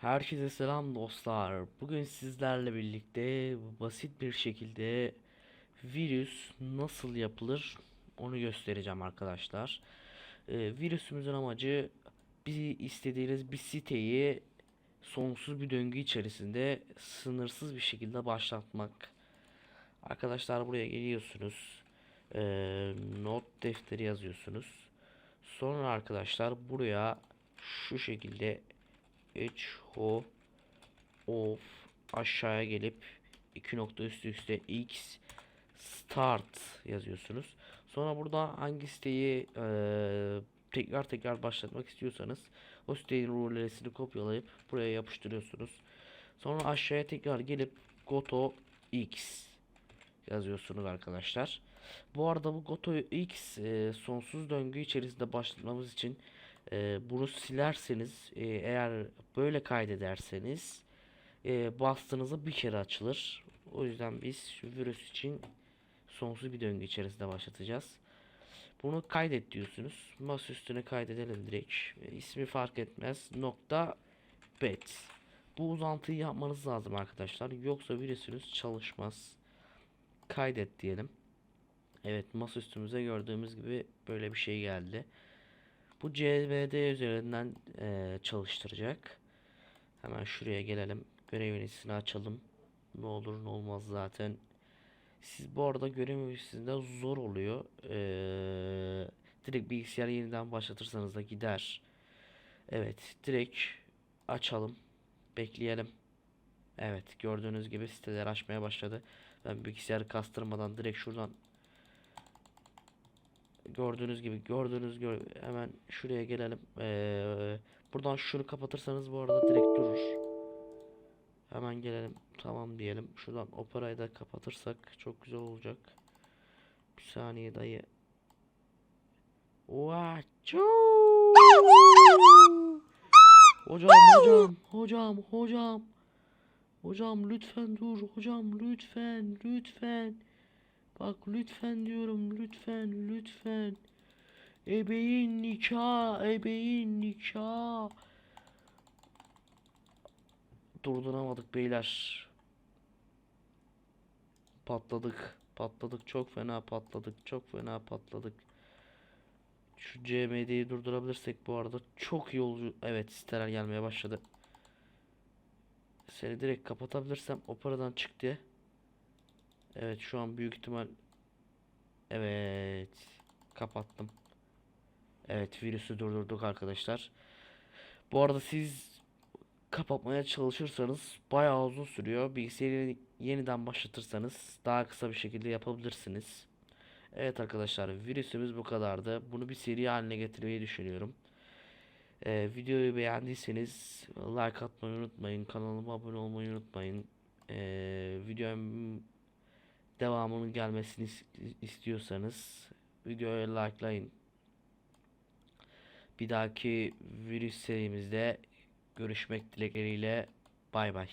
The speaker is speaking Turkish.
Herkese selam dostlar. Bugün sizlerle birlikte basit bir şekilde virüs nasıl yapılır onu göstereceğim arkadaşlar. Ee, virüsümüzün amacı bir istediğiniz bir siteyi sonsuz bir döngü içerisinde sınırsız bir şekilde başlatmak. Arkadaşlar buraya geliyorsunuz. Ee, not defteri yazıyorsunuz. Sonra arkadaşlar buraya şu şekilde ho of aşağıya gelip iki nokta üstü üste x start yazıyorsunuz. Sonra burada hangi siteyi eee, tekrar tekrar başlatmak istiyorsanız o sitenin URL'sini kopyalayıp buraya yapıştırıyorsunuz. Sonra aşağıya tekrar gelip goto x yazıyorsunuz arkadaşlar. Bu arada bu goto x eee, sonsuz döngü içerisinde başlatmamız için ee, bunu silerseniz e, eğer böyle kaydederseniz e, bastığınızda bir kere açılır. O yüzden biz virüs için sonsuz bir döngü içerisinde başlatacağız. Bunu kaydet diyorsunuz. Masa üstüne kaydedelim direkt. E, ismi fark etmez. Nokta bet. Bu uzantıyı yapmanız lazım arkadaşlar. Yoksa virüsünüz çalışmaz. Kaydet diyelim. Evet masa üstümüze gördüğümüz gibi böyle bir şey geldi. Bu CVD üzerinden eee, çalıştıracak. Hemen şuraya gelelim. Görev yöneticisini açalım. Ne olur ne olmaz zaten. Siz bu arada görev yöneticisinde zor oluyor. Eee direkt bilgisayarı yeniden başlatırsanız da gider. Evet, direkt açalım. Bekleyelim. Evet, gördüğünüz gibi siteler açmaya başladı. Ben bilgisayarı kastırmadan direkt şuradan gördüğünüz gibi gördüğünüz gör hemen şuraya gelelim. Ee, buradan şunu kapatırsanız bu arada direkt durur. Hemen gelelim. Tamam diyelim. Şuradan operayı da kapatırsak çok güzel olacak. Bir saniye dayı. Vaçoo! Hocam hocam hocam hocam. Hocam lütfen dur hocam lütfen lütfen. Bak lütfen diyorum lütfen lütfen. Ebeğin nikah ebeğin nikah. Durduramadık beyler. Patladık. Patladık çok fena patladık. Çok fena patladık. Şu CMD'yi durdurabilirsek bu arada çok iyi olacak. Evet siteler gelmeye başladı. Seni direkt kapatabilirsem operadan çık diye. Evet şu an büyük ihtimal Evet kapattım. Evet virüsü durdurduk arkadaşlar. Bu arada siz kapatmaya çalışırsanız bayağı uzun sürüyor. Bilgisayarı yeniden başlatırsanız daha kısa bir şekilde yapabilirsiniz. Evet arkadaşlar virüsümüz bu kadardı. Bunu bir seri haline getirmeyi düşünüyorum. Ee, videoyu beğendiyseniz like atmayı unutmayın. Kanalıma abone olmayı unutmayın. Ee, videom devamının gelmesini is- istiyorsanız videoya likelayın. Bir dahaki virüs serimizde görüşmek dilekleriyle bay bay.